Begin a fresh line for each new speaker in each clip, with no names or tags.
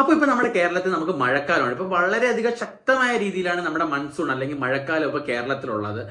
അപ്പൊ ഇപ്പൊ നമ്മുടെ കേരളത്തിൽ നമുക്ക് മഴക്കാലമാണ്. ഇപ്പൊ വളരെയധികം ശക്തമായ രീതിയിലാണ് നമ്മുടെ മൺസൂൺ അല്ലെങ്കിൽ മഴക്കാലം ഇപ്പൊ കേരളത്തിലുള്ളത്.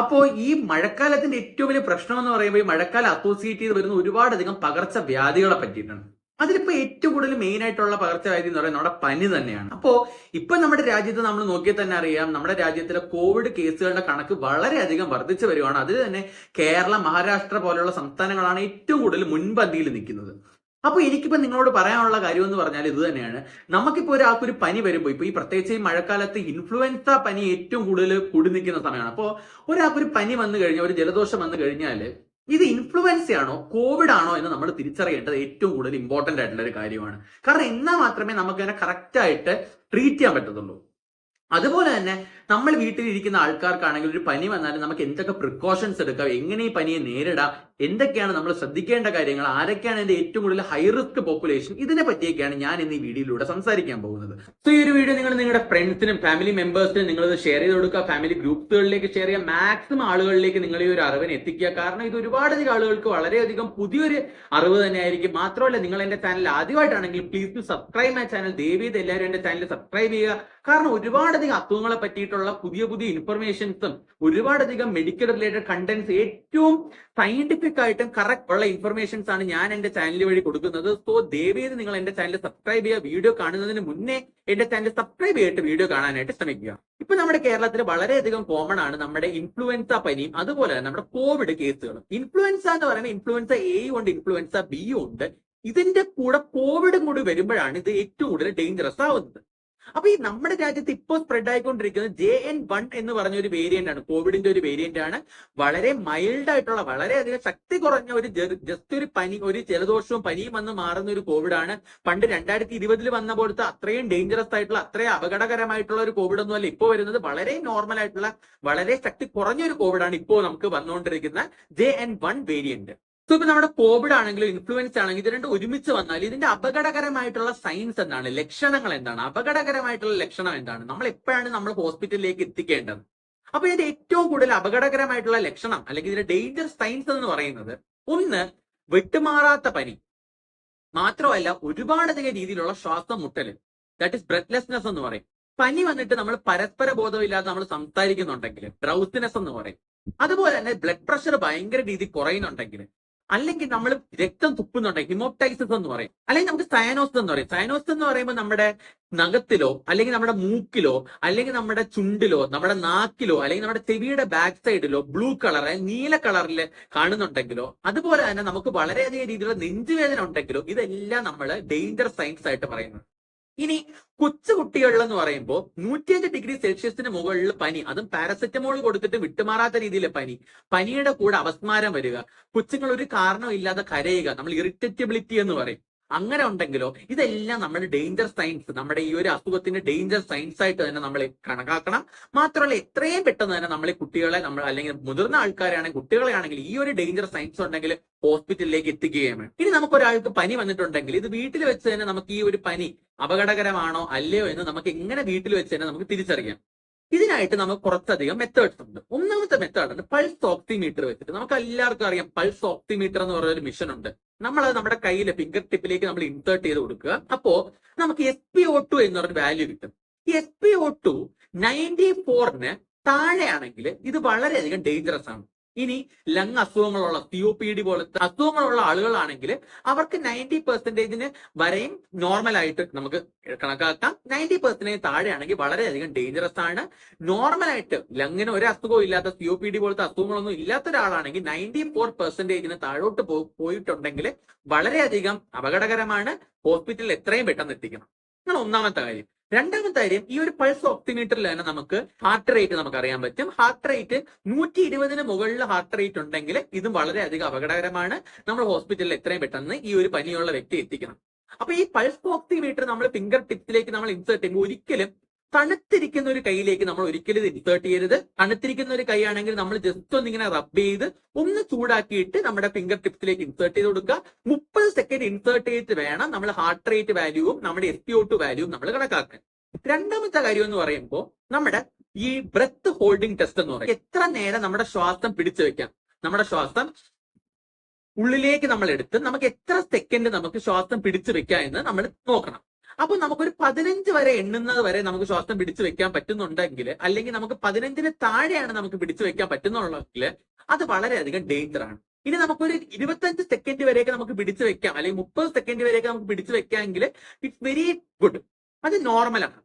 അപ്പോൾ ഈ മഴക്കാലത്തിന്റെ ഏറ്റവും വലിയ പ്രശ്നം എന്ന് പറയുമ്പോൾ ഈ മഴക്കാലം അസോസിയേറ്റ് ചെയ്ത് വരുന്ന ഒരുപാടധികം പകർച്ചവ്യാധികളെ പറ്റിയിട്ടാണ്. അതിലിപ്പോ ഏറ്റവും കൂടുതൽ മെയിൻ ആയിട്ടുള്ള പകർച്ചവ്യാധി എന്ന് പറയുന്നത് നമ്മുടെ പനി തന്നെയാണ്. അപ്പോ ഇപ്പൊ നമ്മുടെ രാജ്യത്ത് നമ്മൾ നോക്കിയാൽ തന്നെ അറിയാം നമ്മുടെ രാജ്യത്തിലെ കോവിഡ് കേസുകളുടെ കണക്ക് വളരെയധികം വർദ്ധിച്ചു വരികയാണ്. അതിൽ തന്നെ കേരളം മഹാരാഷ്ട്ര പോലെയുള്ള സംസ്ഥാനങ്ങളാണ് ഏറ്റവും കൂടുതൽ മുൻപന്തിയിൽ നിൽക്കുന്നത്. അപ്പൊ എനിക്കിപ്പോ നിങ്ങളോട് പറയാനുള്ള കാര്യം എന്ന് പറഞ്ഞാൽ ഇത് തന്നെയാണ്. നമുക്കിപ്പോ ഒരാൾക്ക് ഒരു പനി വരുമ്പോൾ ഇപ്പൊ ഈ പ്രത്യേകിച്ച് ഈ മഴക്കാലത്ത് ഇൻഫ്ലുവൻസ പനി ഏറ്റവും കൂടുതൽ കൂടി നിൽക്കുന്ന സമയമാണ്. അപ്പോ ഒരാൾക്ക് ഒരു പനി വന്നു കഴിഞ്ഞാൽ ഒരു ജലദോഷം വന്നു കഴിഞ്ഞാൽ ഇത് ഇൻഫ്ലുവൻസ ആണോ കോവിഡ് ആണോ എന്ന് നമ്മൾ തിരിച്ചറിയേണ്ടത് ഏറ്റവും കൂടുതൽ ഇമ്പോർട്ടന്റ് ആയിട്ടുള്ള ഒരു കാര്യമാണ്. കാരണം എന്നാൽ മാത്രമേ നമുക്ക് അതിനെ കറക്റ്റ് ആയിട്ട് ട്രീറ്റ് ചെയ്യാൻ പറ്റത്തുള്ളൂ. അതുപോലെ തന്നെ നമ്മൾ വീട്ടിലിരിക്കുന്ന ആൾക്കാർക്കാണെങ്കിൽ ഒരു പനി വന്നാലും നമുക്ക് എന്തൊക്കെ പ്രിക്കോഷൻസ് എടുക്കാം? എങ്ങനെ ഈ പനിയെ നേരിടാം? എന്തൊക്കെയാണ് നമ്മൾ ശ്രദ്ധിക്കേണ്ട കാര്യങ്ങൾ? ആരൊക്കെയാണ് എന്റെ ഏറ്റവും കൂടുതൽ ഹൈ റിസ്ക് പോപ്പുലേഷൻ ഇതിനെ പറ്റിയൊക്കെയാണ് ഞാൻ ഇന്ന് ഈ വീഡിയോയിലൂടെ സംസാരിക്കാൻ പോകുന്നത്. സോ ഈ ഒരു വീഡിയോ നിങ്ങൾ നിങ്ങളുടെ ഫ്രണ്ട്സിനും ഫാമിലി മെമ്പേഴ്സിനും നിങ്ങൾ ഇത് ഷെയർ ചെയ്ത് കൊടുക്കുക. ഫാമിലി ഗ്രൂപ്പുകളിലേക്ക് ഷെയർ ചെയ്യുക. മാക്സിമം ആളുകളിലേക്ക് നിങ്ങൾ ഈ ഒരു അറിവിനെ എത്തിക്കുക. കാരണം ഇത് ഒരുപാടധികം ആളുകൾക്ക് വളരെയധികം പുതിയൊരു അറിവ് തന്നെയായിരിക്കും. മാത്രമല്ല നിങ്ങൾ എന്റെ channel ആദ്യമായിട്ടാണെങ്കിൽ please to subscribe my channel ദയവ് എല്ലാവരും എന്റെ ചാനൽ സബ്സ്ക്രൈബ് ചെയ്യുക. കാരണം ഒരുപാടധികം അസുഖങ്ങളെ പറ്റിയിട്ടുള്ള പുതിയ പുതിയ ഇൻഫർമേഷൻസും ഒരുപാടധികം മെഡിക്കൽ റിലേറ്റഡ് കണ്ടന്റ്സ് ഏറ്റവും സയന്റിഫിക് ആയിട്ടും കറക്റ്റ് ഉള്ള ഇൻഫർമേഷൻസ് ആണ് ഞാൻ എന്റെ ചാനൽ വഴി കൊടുക്കുന്നത്. സോ ദയവേത് നിങ്ങൾ എന്റെ ചാനൽ സബ്സ്ക്രൈബ് ചെയ്യുക. വീഡിയോ കാണുന്നതിന് മുന്നേ എന്റെ ചാനൽ സബ്സ്ക്രൈബ് ചെയ്തിട്ട് വീഡിയോ കാണാനായിട്ട് ശ്രമിക്കുക. ഇപ്പൊ നമ്മുടെ കേരളത്തിൽ വളരെയധികം കോമൺ ആണ് നമ്മുടെ ഇൻഫ്ലുവൻസ പനിയും അതുപോലെ തന്നെ നമ്മുടെ കോവിഡ് കേസുകളും ഇൻഫ്ലുവൻസ എന്ന് പറയുന്നത് ഇൻഫ്ലുവൻസ എ ഉണ്ട് ഇൻഫ്ലുവൻസ ബി ഉണ്ട് ഇതിന്റെ കൂടെ കോവിഡും കൂടി വരുമ്പോഴാണ് ഇത് ഏറ്റവും കൂടുതൽ ഡേഞ്ചറസ് ആവുന്നത്. അപ്പൊ ഈ നമ്മുടെ രാജ്യത്ത് ഇപ്പോൾ സ്പ്രെഡ് ആയിക്കൊണ്ടിരിക്കുന്നത് ജെ എൻ വൺ എന്ന് പറഞ്ഞ ഒരു വേരിയന്റ് ആണ്. കോവിഡിന്റെ ഒരു വേരിയന്റ് ആണ്. വളരെ മൈൽഡ് ആയിട്ടുള്ള വളരെ വളരെയധികം ശക്തി കുറഞ്ഞ ഒരു ജസ്റ്റ് ഒരു പനി ഒരു ജലദോഷവും പനിയും വന്ന് മാറുന്ന ഒരു കോവിഡ് ആണ്. പണ്ട് രണ്ടായിരത്തി ഇരുപതിൽ വന്ന പോലത്തെ അത്രയും ഡേഞ്ചറസ് ആയിട്ടുള്ള അത്രയും അപകടകരമായിട്ടുള്ള ഒരു കോവിഡ് ഒന്നും അല്ല ഇപ്പോൾ വരുന്നത്. വളരെ നോർമൽ ആയിട്ടുള്ള വളരെ ശക്തി കുറഞ്ഞ ഒരു കോവിഡ് ആണ് ഇപ്പോൾ നമുക്ക് വന്നുകൊണ്ടിരിക്കുന്ന J N one variant so ഇപ്പൊ നമ്മുടെ കോവിഡ് ആണെങ്കിലും ഇൻഫ്ലുവൻസ് ആണെങ്കിലും ഇത് രണ്ട് ഒരുമിച്ച് വന്നാൽ ഇതിന്റെ അപകടകരമായിട്ടുള്ള സയൻസ് എന്താണ്? ലക്ഷണങ്ങൾ എന്താണ്? അപകടകരമായിട്ടുള്ള ലക്ഷണം എന്താണ്? നമ്മൾ എപ്പോഴാണ് നമ്മൾ ഹോസ്പിറ്റലിലേക്ക് എത്തിക്കേണ്ടത്? അപ്പൊ ഇതിന്റെ ഏറ്റവും കൂടുതൽ അപകടകരമായിട്ടുള്ള ലക്ഷണം അല്ലെങ്കിൽ ഇതിന്റെ ഡേഞ്ചർ സയൻസ് എന്ന് പറയുന്നത് ഒന്ന് വിട്ടുമാറാത്ത പനി. മാത്രമല്ല ഒരുപാടധികം രീതിയിലുള്ള ശ്വാസം മുട്ടൽ ദാറ്റ് ഇസ് ബ്രെത്ത്ലെസ്നെസ് എന്ന് പറയും. പനി വന്നിട്ട് നമ്മൾ പരസ്പര ബോധമില്ലാതെ നമ്മൾ സംസാരിക്കുന്നുണ്ടെങ്കിൽ ഡ്രൗസിനെസ് എന്ന് പറയും. അതുപോലെ തന്നെ ബ്ലഡ് പ്രഷർ ഭയങ്കര രീതി കുറയുന്നുണ്ടെങ്കിൽ അല്ലെങ്കിൽ നമ്മൾ രക്തം തുപ്പുന്നുണ്ടെങ്കിൽ ഹിമോപ്റ്റൈസിസ് എന്ന് പറയും. അല്ലെങ്കിൽ നമുക്ക് സയനോസ് എന്ന് പറയും. സയനോസ് എന്ന് പറയുമ്പോൾ നമ്മുടെ നഖത്തിലോ അല്ലെങ്കിൽ നമ്മുടെ മൂക്കിലോ അല്ലെങ്കിൽ നമ്മുടെ ചുണ്ടിലോ നമ്മുടെ നാക്കിലോ അല്ലെങ്കിൽ നമ്മുടെ ചെവിയുടെ ബാക്ക് സൈഡിലോ ബ്ലൂ കളർ നീല കളറിൽ കാണുന്നുണ്ടെങ്കിലോ അതുപോലെ തന്നെ നമുക്ക് വളരെയധികം രീതിയിലുള്ള നെഞ്ചുവേദന ഉണ്ടെങ്കിലോ ഇതെല്ലാം നമ്മൾ ഡേഞ്ചർ സയൻസ് ആയിട്ട് പറയുന്നത് ഇനി കൊച്ചു കുട്ടികളിൽ എന്ന് പറയുമ്പോൾ നൂറ്റിയഞ്ച് ഡിഗ്രി സെൽഷ്യസിന് മുകളിൽ പനി അതും പാരസെറ്റമോൾ കൊടുത്തിട്ട് വിട്ടുമാറാത്ത രീതിയിലെ പനി പനിയുടെ കൂടെ അപസ്മാരം വരിക കൊച്ചുങ്ങൾ ഒരു കാരണമില്ലാതെ കരയുക നമ്മൾ ഇറിറ്ററ്റബിലിറ്റി എന്ന് പറയും. അങ്ങനെ ഉണ്ടെങ്കിലോ ഇതെല്ലാം നമ്മുടെ ഡേഞ്ചർ സയൻസ് നമ്മുടെ ഈ ഒരു അസുഖത്തിന്റെ ഡേഞ്ചർ സയൻസ് ആയിട്ട് തന്നെ നമ്മൾ കണക്കാക്കണം. മാത്രമല്ല എത്രയും പെട്ടെന്ന് തന്നെ നമ്മൾ കുട്ടികളെ നമ്മൾ അല്ലെങ്കിൽ മുതിർന്ന ആൾക്കാരാണെങ്കിൽ കുട്ടികളെ ആണെങ്കിൽ ഈ ഒരു ഡേഞ്ചർ സയൻസ് ഉണ്ടെങ്കിൽ ഹോസ്പിറ്റലിലേക്ക് എത്തിക്കുകയും വേണം. ഇനി നമുക്ക് ഒരാൾക്ക് പനി വന്നിട്ടുണ്ടെങ്കിൽ ഇത് വീട്ടിൽ വെച്ച് തന്നെ നമുക്ക് ഈ ഒരു പനി അപകടകരമാണോ അല്ലയോ എന്ന് നമുക്ക് എങ്ങനെ വീട്ടിൽ വെച്ച് തന്നെ നമുക്ക് തിരിച്ചറിയാം. ഇതിനായിട്ട് നമുക്ക് കുറച്ചധികം മെത്തേഡ്സ് ഉണ്ട്. ഒന്നാമത്തെ മെത്തേഡ് ഉണ്ട് പൾസ് ഓക്സിമീറ്റർ വെച്ചിട്ട് നമുക്ക് എല്ലാവർക്കും അറിയാം പൾസ് ഓക്സിമീറ്റർ എന്ന് പറയുന്ന ഒരു മിഷൻ ഉണ്ട്. നമ്മൾ അത് നമ്മുടെ കയ്യിലെ ഫിംഗർ ടിപ്പിലേക്ക് നമ്മൾ ഇൻസേർട്ട് ചെയ്ത് കൊടുക്കുക. അപ്പോ നമുക്ക് എസ് പി ഒ ടു എന്ന് പറഞ്ഞ വാല്യൂ കിട്ടും. S P O two ninety ഫോറിന് താഴെയാണെങ്കിൽ ഇത് വളരെയധികം ഡേഞ്ചറസ് ആണ്. ഇനി ലങ് അസുഖങ്ങളുള്ള സി ഒ പി ഡി പോലത്തെ അസുഖങ്ങളുള്ള ആളുകളാണെങ്കിൽ അവർക്ക് നയന്റി പെർസെന്റേജിന് വരെയും നോർമൽ ആയിട്ട് നമുക്ക് കണക്കാക്കാം. നയന്റി പെർസെന്റേജ് താഴെയാണെങ്കിൽ വളരെയധികം ഡേഞ്ചറസ് ആണ്. നോർമൽ ആയിട്ട് ലങ്ങിന് ഒരു അസുഖവും ഇല്ലാത്ത സി ഒ പി ഡി പോലത്തെ അസുഖങ്ങളൊന്നും ഇല്ലാത്ത ഒരാളാണെങ്കിൽ നയന്റി ഫോർ പെർസെന്റേജിന് താഴോട്ട് പോയിട്ടുണ്ടെങ്കിൽ വളരെയധികം അപകടകരമാണ്. ഹോസ്പിറ്റലിൽ എത്രയും പെട്ടെന്ന് എത്തിക്കണം. ഇതാണ് ഒന്നാമത്തെ കാര്യം. രണ്ടാമത്തെ കാര്യം ഈ ഒരു പൾസ് ഓക്സിമീറ്ററിൽ തന്നെ നമുക്ക് ഹാർട്ട് റേറ്റ് നമുക്ക് അറിയാൻ പറ്റും. ഹാർട്ട് റേറ്റ് നൂറ്റി ഇരുപതിന് മുകളിൽ ഹാർട്ട് റേറ്റ് ഉണ്ടെങ്കിൽ ഇതും വളരെയധികം അപകടകരമാണ്. നമ്മൾ ഹോസ്പിറ്റലിൽ എത്രയും പെട്ടെന്ന് ഈ ഒരു പനിയുള്ള വ്യക്തി എത്തിക്കണം. അപ്പൊ ഈ പൾസ് ഓക്സിമീറ്റർ നമ്മൾ ഫിംഗർ ടിപ്സിലേക്ക് നമ്മൾ ഇൻസേർട്ട് ചെയ്യുമ്പോൾ ഒരിക്കലും തണുത്തിരിക്കുന്ന ഒരു കൈയിലേക്ക് നമ്മൾ ഒരിക്കലും ഇൻസേർട്ട് ചെയ്യരുത്. തണുത്തിരിക്കുന്ന ഒരു കൈയാണെങ്കിൽ നമ്മൾ ജസ്റ്റ് ഒന്ന് ഇങ്ങനെ റബ്ബ് ചെയ്ത് ഒന്ന് ചൂടാക്കിയിട്ട് നമ്മുടെ ഫിംഗർ ടിപ്സിലേക്ക് ഇൻസേർട്ട് ചെയ്ത് കൊടുക്കുക. മുപ്പത് സെക്കൻഡ് ഇൻസേർട്ട് ചെയ്തിട്ട് വേണം നമ്മൾ ഹാർട്ട് റേറ്റ് വാല്യൂവും നമ്മുടെ എസ് പി വാല്യൂവും നമ്മൾ കണക്കാക്കാൻ. രണ്ടാമത്തെ കാര്യം എന്ന് പറയുമ്പോൾ നമ്മുടെ ഈ ബ്രെത്ത് ഹോൾഡിംഗ് ടെസ്റ്റ് എന്ന് പറയും. എത്ര നേരം നമ്മുടെ ശ്വാസം പിടിച്ചു വെക്കാം? നമ്മുടെ ശ്വാസം ഉള്ളിലേക്ക് നമ്മൾ എടുത്ത് നമുക്ക് എത്ര സെക്കൻഡ് നമുക്ക് ശ്വാസം പിടിച്ചു വെക്കാം എന്ന് നമ്മൾ നോക്കണം. അപ്പൊ നമുക്കൊരു പതിനഞ്ച് വരെ എണ്ണുന്നത് വരെ നമുക്ക് ശ്വാസം പിടിച്ചു വെക്കാൻ പറ്റുന്നുണ്ടെങ്കിൽ അല്ലെങ്കിൽ നമുക്ക് പതിനഞ്ചിന് താഴെയാണ് നമുക്ക് പിടിച്ചു വെക്കാൻ പറ്റുന്നുള്ളെങ്കിൽ അത് വളരെയധികം ഡേഞ്ചർ ആണ്. ഇനി നമുക്കൊരു ഇരുപത്തഞ്ച് സെക്കൻഡ് വരെയൊക്കെ നമുക്ക് പിടിച്ചു വെക്കാം അല്ലെങ്കിൽ മുപ്പത് സെക്കൻഡ് വരെയൊക്കെ നമുക്ക് പിടിച്ചു വെക്കാമെങ്കിൽ ഇറ്റ്സ് വെരി ഗുഡ് അത് നോർമലാണ്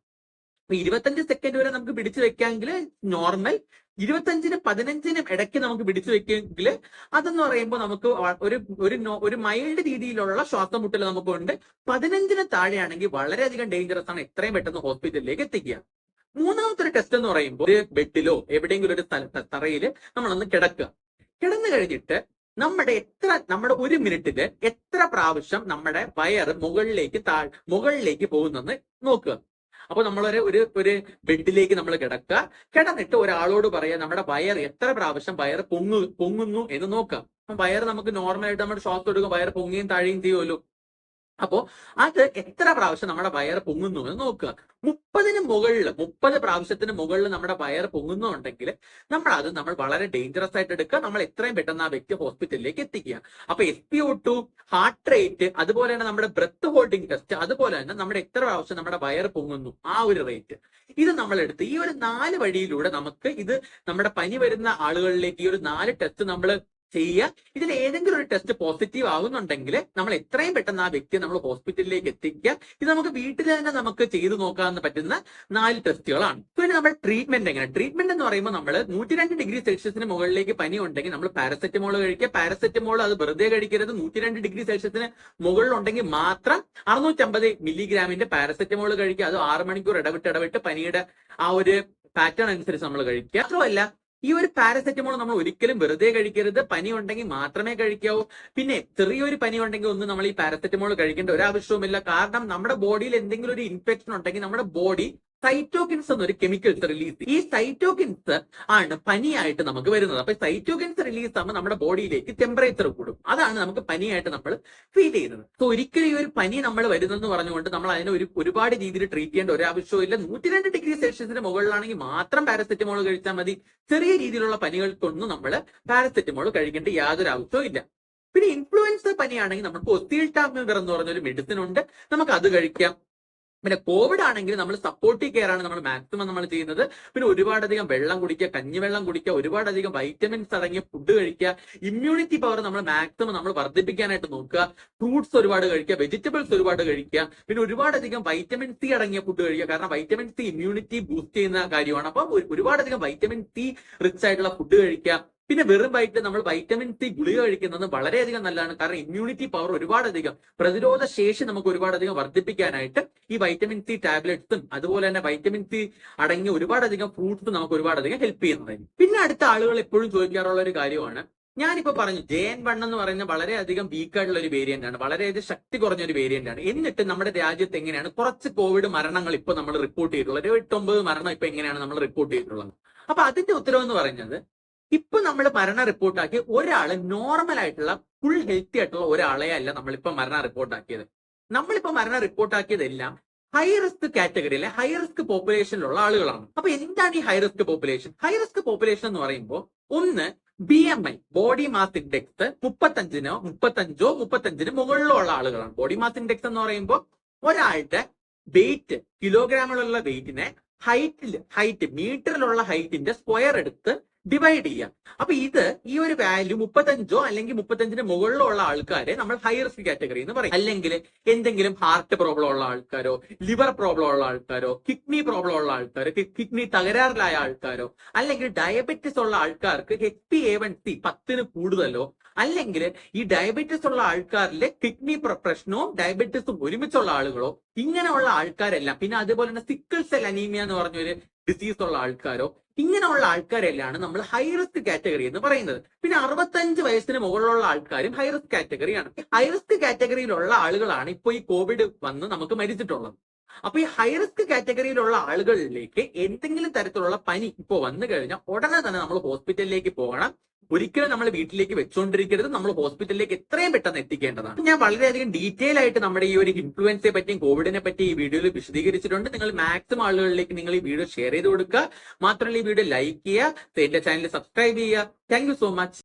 ഇരുപത്തഞ്ച് സെക്കൻഡ് വരെ നമുക്ക് പിടിച്ചു വെക്കാമെങ്കിൽ നോർമൽ ഇരുപത്തഞ്ചിന് പതിനഞ്ചിനും ഇടയ്ക്ക് നമുക്ക് പിടിച്ചു വെക്കുമെങ്കിൽ അതെന്ന് പറയുമ്പോൾ നമുക്ക് ഒരു ഒരു ഒരു മൈൽഡ് രീതിയിലുള്ള ശ്വാസം മുട്ടൽ നമുക്കുണ്ട്. പതിനഞ്ചിന് താഴെയാണെങ്കിൽ വളരെയധികം ഡേഞ്ചറസ് ആണ്. എത്രയും പെട്ടെന്ന് ഹോസ്പിറ്റലിലേക്ക് എത്തിക്കുക. മൂന്നാമത്തെ ഒരു ടെസ്റ്റ് എന്ന് പറയുമ്പോൾ ഒരു ബെഡിലോ എവിടെയെങ്കിലും ഒരു തറയിൽ നമ്മളൊന്ന് കിടക്കുക. കിടന്നു കഴിഞ്ഞിട്ട് നമ്മുടെ എത്ര നമ്മുടെ ഒരു മിനിറ്റിൽ എത്ര പ്രാവശ്യം നമ്മുടെ വയറ് മുകളിലേക്ക് താഴ് മുകളിലേക്ക് പോകുന്നെന്ന് നോക്കുക. അപ്പൊ നമ്മളൊരു ഒരു ഒരു ബെഡിലേക്ക് നമ്മൾ കിടക്കുക. കിടന്നിട്ട് ഒരാളോട് പറയാ നമ്മുടെ വയർ എത്ര പ്രാവശ്യം വയർ പൊങ്ങു പൊങ്ങുന്നു എന്ന് നോക്കാം. അപ്പൊ വയർ നമുക്ക് നോർമലായിട്ട് നമ്മുടെ ശ്വാസം എടുക്കും വയർ പൊങ്ങുകയും താഴെയും ചെയ്യുമല്ലോ അപ്പോ അത് എത്ര പ്രാവശ്യം നമ്മുടെ വയർ പൊങ്ങുന്നു എന്ന് നോക്കുക. മുപ്പതിന് മുകളിൽ മുപ്പത് പ്രാവശ്യത്തിന് മുകളിൽ നമ്മുടെ വയർ പൊങ്ങുന്നുണ്ടെങ്കിൽ നമ്മൾ അത് നമ്മൾ വളരെ ഡേഞ്ചറസ് ആയിട്ട് എടുക്കുക. നമ്മൾ എത്രയും പെട്ടെന്ന് ആ വ്യക്തി ഹോസ്പിറ്റലിലേക്ക് എത്തിക്കുക. അപ്പൊ S P O two heart rate അതുപോലെ തന്നെ നമ്മുടെ ബ്രത്ത് ഹോൾഡിംഗ് ടെസ്റ്റ് അതുപോലെ തന്നെ നമ്മുടെ എത്ര പ്രാവശ്യം നമ്മുടെ വയർ പൊങ്ങുന്നു ആ ഒരു റേറ്റ് ഇത് നമ്മൾ എടുത്ത് ഈ ഒരു നാല് വഴിയിലൂടെ നമുക്ക് ഇത് നമ്മുടെ പനി വരുന്ന ആളുകളിലേക്ക് ഈ ഒരു നാല് ടെസ്റ്റ് നമ്മൾ ചെയ്യുക ഇതിൽ ഏതെങ്കിലും ഒരു ടെസ്റ്റ് പോസിറ്റീവ് ആകുന്നുണ്ടെങ്കിൽ നമ്മൾ എത്രയും പെട്ടെന്ന് ആ വ്യക്തിയെ നമ്മൾ ഹോസ്പിറ്റലിലേക്ക് എത്തിക്കുക ഇത് നമുക്ക് വീട്ടിൽ തന്നെ നമുക്ക് ചെയ്തു നോക്കാൻ പറ്റുന്ന നാല് ടെസ്റ്റുകളാണ് പിന്നെ നമ്മൾ ട്രീറ്റ്മെന്റ് എങ്ങനെ? ട്രീറ്റ്മെന്റ് എന്ന് പറയുമ്പോൾ നമ്മൾ നൂറ്റി രണ്ട് ഡിഗ്രി സെൽഷ്യസിന് മുകളിലേക്ക് പനി ഉണ്ടെങ്കിൽ നമ്മൾ പാരസെറ്റമോൾ കഴിക്കുക. പാരസെറ്റമോൾ അത് വെറുതെ കഴിക്കരുത്. നൂറ്റി രണ്ട് ഡിഗ്രി സെൽഷ്യസിന് മുകളിലുണ്ടെങ്കിൽ മാത്രം അറുന്നൂറ്റമ്പത് മില്ലിഗ്രാമിന്റെ പാരസെറ്റമോൾ കഴിക്കുക. അത് ആറ് മണിക്കൂർ ഇടവിട്ട് ഇടവിട്ട് പനിയുടെ ആ ഒരു പാറ്റേൺ അനുസരിച്ച് നമ്മൾ കഴിക്കുക. മാത്രമല്ല ഈ ഒരു പാരസെറ്റമോൾ നമ്മൾ ഒരിക്കലും വെറുതെ കഴിക്കരുത്. പനി ഉണ്ടെങ്കിൽ മാത്രമേ കഴിക്കാവൂ. പിന്നെ ചെറിയൊരു പനി ഉണ്ടെങ്കിൽ ഒന്നും നമ്മൾ ഈ പാരസെറ്റമോൾ കഴിക്കേണ്ട ഒരാവശ്യവുമില്ല കാരണം നമ്മുടെ ബോഡിയിൽ എന്തെങ്കിലും ഒരു ഇൻഫെക്ഷൻ ഉണ്ടെങ്കിൽ നമ്മുടെ ബോഡി സൈറ്റോകിൻസ് എന്നൊരു കെമിക്കൽസ് റിലീസ് ഈ സൈറ്റോകിൻസ് ആണ് പനിയായിട്ട് നമുക്ക് വരുന്നത്. അപ്പൊ സൈറ്റോകിൻസ് റിലീസ് ആകുമ്പോൾ നമ്മുടെ ബോഡിയിലേക്ക് ടെമ്പറേച്ചർ കൂടും. അതാണ് നമുക്ക് പനിയായിട്ട് നമ്മൾ ഫീൽ ചെയ്യുന്നത്. സോ ഒരിക്കലും ഈ ഒരു പനി നമ്മൾ വരുന്നെന്ന് പറഞ്ഞുകൊണ്ട് നമ്മൾ അതിനെ ഒരു ഒരുപാട് രീതിയിൽ ട്രീറ്റ് ചെയ്യേണ്ട ഒരു ആവശ്യവും ഇല്ല. നൂറ്റി രണ്ട് ഡിഗ്രി സെൽഷ്യസിന് മുകളിലാണെങ്കിൽ മാത്രം പാരസെറ്റമോൾ കഴിച്ചാൽ മതി. ചെറിയ രീതിയിലുള്ള പനികൾക്കൊന്നും നമ്മൾ പാരസെറ്റമോൾ കഴിക്കേണ്ട യാതൊരു ആവശ്യവും ഇല്ല. പിന്നെ ഇൻഫ്ലുവൻസ പനിയാണെങ്കിൽ നമുക്ക് ഒത്തിൽട്ടാമിവർ എന്ന് പറഞ്ഞ ഒരു മെഡിസിൻ ഉണ്ട്. നമുക്ക് അത് കഴിക്കാം. പിന്നെ കോവിഡ് ആണെങ്കിൽ നമ്മൾ സപ്പോർട്ടീവ് കെയർ ആണ് നമ്മൾ മാക്സിമം നമ്മൾ ചെയ്യുന്നത്. പിന്നെ ഒരുപാടധികം വെള്ളം കുടിക്കുക കഞ്ഞിവെള്ളം കുടിക്കുക ഒരുപാടധികം വൈറ്റമിൻസ് അടങ്ങിയ ഫുഡ് കഴിക്കുക ഇമ്മ്യൂണിറ്റി പവർ നമ്മൾ മാക്സിമം നമ്മൾ വർദ്ധിപ്പിക്കാനായിട്ട് നോക്കുക ഫ്രൂട്ട്സ് ഒരുപാട് കഴിക്കുക വെജിറ്റബിൾസ് ഒരുപാട് കഴിക്കുക പിന്നെ ഒരുപാടധികം വൈറ്റമിൻ സി അടങ്ങിയ ഫുഡ് കഴിക്കുക. കാരണം വൈറ്റമിൻ സി ഇമ്മ്യൂണിറ്റി ബൂസ്റ്റ് ചെയ്യുന്ന കാര്യമാണ്. അപ്പൊ ഒരു- ഒരുപാടധികം വൈറ്റമിൻ സി റിച്ച് ആയിട്ടുള്ള ഫുഡ് കഴിക്കുക. പിന്നെ വെറും വൈറ്റ് നമ്മൾ വൈറ്റമിൻ സി ഗുളിക കഴിക്കുന്നത് വളരെയധികം നല്ലതാണ്. കാരണം ഇമ്മ്യൂണിറ്റി പവർ ഒരുപാടധികം. പ്രതിരോധ ശേഷി നമുക്ക് ഒരുപാടധികം വർദ്ധിപ്പിക്കാനായിട്ട് ഈ വൈറ്റമിൻ സി ടാബ്ലറ്റ്സും അതുപോലെ തന്നെ വൈറ്റമിൻ സി അടങ്ങിയ ഒരുപാടധികം ഫ്രൂട്ട്സ് നമുക്ക് ഒരുപാടധികം ഹെൽപ്പ് ചെയ്യുന്നതായിരിക്കും പിന്നെ അടുത്ത ആളുകൾ എപ്പോഴും ചോദിക്കാറുള്ള ഒരു കാര്യമാണ്. ഞാനിപ്പോ പറഞ്ഞു ജെ എൻ വൺ എന്ന് പറയുന്ന വളരെയധികം വീക്കായിട്ടുള്ള ഒരു വേരിയന്റ് ആണ്. വളരെയധികം ശക്തി കുറഞ്ഞ ഒരു വേരിയന്റ് ആണ്. എന്നിട്ട് നമ്മുടെ രാജ്യത്ത് എങ്ങനെയാണ്? കുറച്ച് കോവിഡ് മരണങ്ങൾ ഇപ്പൊ നമ്മൾ റിപ്പോർട്ട് ചെയ്തിട്ടുള്ളത്. ഒരു എട്ടൊമ്പത് മരണം ഇപ്പൊ എങ്ങനെയാണ് നമ്മൾ റിപ്പോർട്ട് ചെയ്തിട്ടുള്ളത്? അപ്പൊ അതിന്റെ ഉത്തരവ് എന്ന് പറയുന്നത് ഇപ്പൊ നമ്മൾ മരണ റിപ്പോർട്ടാക്കി ഒരാൾ നോർമൽ ആയിട്ടുള്ള ഫുൾ ഹെൽത്തി ആയിട്ടുള്ള ഒരാളെ അല്ല നമ്മളിപ്പോ മരണ റിപ്പോർട്ടാക്കിയത് നമ്മളിപ്പോ മരണ റിപ്പോർട്ടാക്കിയതെല്ലാം ഹൈ റിസ്ക് കാറ്റഗറിയിലെ ഹൈ റിസ്ക് പോപ്പുലേഷനിലുള്ള ആളുകളാണ്. അപ്പൊ എന്താണ് ഈ high risk population high risk population എന്ന് പറയുമ്പോൾ ഒന്ന് B M I body mass index മുപ്പത്തഞ്ചിനോ മുപ്പത്തഞ്ചോ മുപ്പത്തഞ്ചിന് മുകളിലോ ഉള്ള ആളുകളാണ്. ബോഡി മാസ് ഇൻഡെക്സ് എന്ന് പറയുമ്പോൾ ഒരാളുടെ വെയിറ്റ് കിലോഗ്രാമിലുള്ള വെയിറ്റിനെ ഹൈറ്റിൽ ഹൈറ്റ് മീറ്ററിലുള്ള ഹൈറ്റിന്റെ സ്ക്വയർ എടുത്ത് ഡിവൈഡ് ചെയ്യാം. അപ്പൊ ഇത് ഈ ഒരു വാല്യൂ മുപ്പത്തഞ്ചോ അല്ലെങ്കിൽ മുപ്പത്തഞ്ചിന് മുകളിലോ ഉള്ള ആൾക്കാരെ നമ്മൾ ഹൈ റിസ്ക് കാറ്റഗറി എന്ന് പറയും. അല്ലെങ്കിൽ എന്തെങ്കിലും ഹാർട്ട് പ്രോബ്ലം ഉള്ള ആൾക്കാരോ ലിവർ പ്രോബ്ലം ഉള്ള ആൾക്കാരോ കിഡ്നി പ്രോബ്ലം ഉള്ള ആൾക്കാരോ കിഡ്നി തകരാറിലായ ആൾക്കാരോ അല്ലെങ്കിൽ ഡയബറ്റിസ് ഉള്ള ആൾക്കാർക്ക് H P A one C പത്തിന് കൂടുതലോ അല്ലെങ്കിൽ ഈ ഡയബറ്റിസ് ഉള്ള ആൾക്കാരിലെ കിഡ്നി പ്രശ്നവും ഡയബറ്റിസും ഒരുമിച്ചുള്ള ആളുകളോ ഇങ്ങനെയുള്ള ആൾക്കാരെല്ലാം പിന്നെ അതുപോലെ തന്നെ സിക്കിൾ സെൽ അനീമിയ എന്ന് പറഞ്ഞൊരു ഡിസീസ് ഉള്ള ആൾക്കാരോ ഇങ്ങനെയുള്ള ആൾക്കാരെല്ലാം നമ്മൾ ഹൈ റിസ്ക് കാറ്റഗറി എന്ന് പറയുന്നത്. പിന്നെ അറുപത്തഞ്ച് വയസ്സിന് മുകളിലുള്ള ആൾക്കാരും ഹൈ റിസ്ക് കാറ്റഗറിയാണ് ഹൈ റിസ്ക് കാറ്റഗറിയിലുള്ള ആളുകളാണ് ഇപ്പോൾ ഈ കോവിഡ് വന്ന് നമുക്ക് മരിച്ചിട്ടുള്ളത്. അപ്പൊ ഈ ഹൈ റിസ്ക് കാറ്റഗറിയിലുള്ള ആളുകളിലേക്ക് എന്തെങ്കിലും തരത്തിലുള്ള പനി ഇപ്പോൾ വന്നു കഴിഞ്ഞാൽ ഉടനെ തന്നെ നമ്മൾ ഹോസ്പിറ്റലിലേക്ക് പോകണം. ഒരിക്കലും നമ്മൾ വീട്ടിലേക്ക് വെച്ചുകൊണ്ടിരിക്കരുത് നമ്മൾ ഹോസ്പിറ്റലിലേക്ക് എത്രയും പെട്ടെന്ന് എത്തിക്കേണ്ടതാണ്. ഞാൻ വളരെയധികം ഡീറ്റെയിൽ ആയിട്ട് നമ്മുടെ ഈ ഒരു ഇൻഫ്ലുവൻസെ പറ്റിയും കോവിഡിനെ പറ്റി ഈ വീഡിയോയിൽ വിശദീകരിച്ചിട്ടുണ്ട്. നിങ്ങൾ മാക്സിമം ആളുകളിലേക്ക് നിങ്ങൾ ഈ വീഡിയോ ഷെയർ ചെയ്ത് കൊടുക്കുക. മാത്രമല്ല ഈ വീഡിയോ ലൈക്ക് ചെയ്യുക. എന്റെ ചാനൽ സബ്സ്ക്രൈബ് ചെയ്യുക. Thank so much